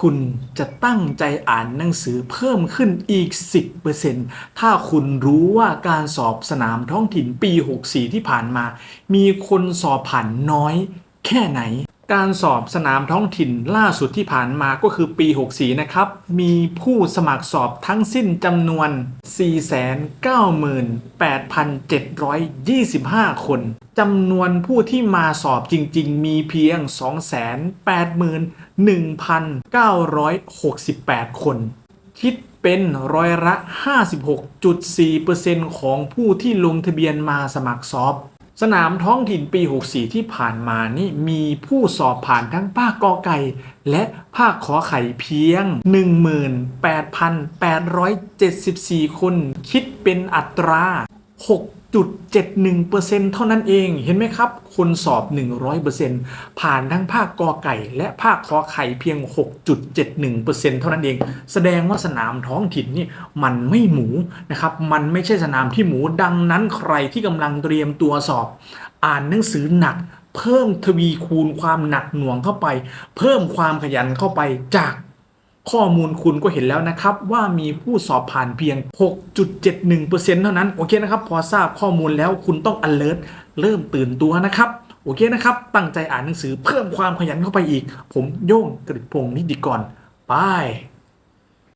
คุณจะตั้งใจอ่านหนังสือเพิ่มขึ้นอีก 10%ถ้าคุณรู้ว่าการสอบสนามท้องถิ่นปี 64 ที่ผ่านมา มีคนสอบผ่านน้อยแค่ไหน การสอบสนามท้องถิ่นล่าสุดที่ผ่านมาก็คือปี 64 นะครับ มีผู้สมัครสอบทั้งสิ้นจำนวน 498,725 คน จำนวนผู้ที่มาสอบจริง ๆ มีเพียง 281,968 คน คิดเป็นร้อยละ 56.4%ของผู้ที่ลงทะเบียนมาสมัครสอบ สนามท้องถิ่นปี 64 ที่ผ่านมานี่มีผู้สอบผ่านทั้งภาคกอไก่ และภาคขอไข่เพียง 18,874 คน คิดเป็นอัตรา 6.71%เท่านั้นเองเห็นไหมครับ คนสอบ 100%ผ่านทั้งภาคกอไก่ และภาคขอไข่เพียง 6.71%เท่านั้นเอง แสดงว่าสนามท้องถิ่นนี่มันไม่หมูนะครับ มันไม่ใช่สนามที่หมูดังนั้นใครที่กำลังเตรียมตัวสอบ อ่านหนังสือหนักเพิ่มทวีคูณความหนักหน่วงเข้าไป เพิ่มความขยันเข้าไปจาก ข้อมูลคุณก็เห็นแล้วนะครับ ว่ามีผู้สอบผ่านเพียง 6.71%เท่านั้น โอเคนะครับ พอทราบข้อมูลแล้วคุณต้อง alert เริ่มตื่นตัวนะครับ โอเคนะครับ ตั้งใจอ่านหนังสือเพิ่มความขยันเข้าไปอีก ผมโย่งกฤิพงศ์นิติกรบาย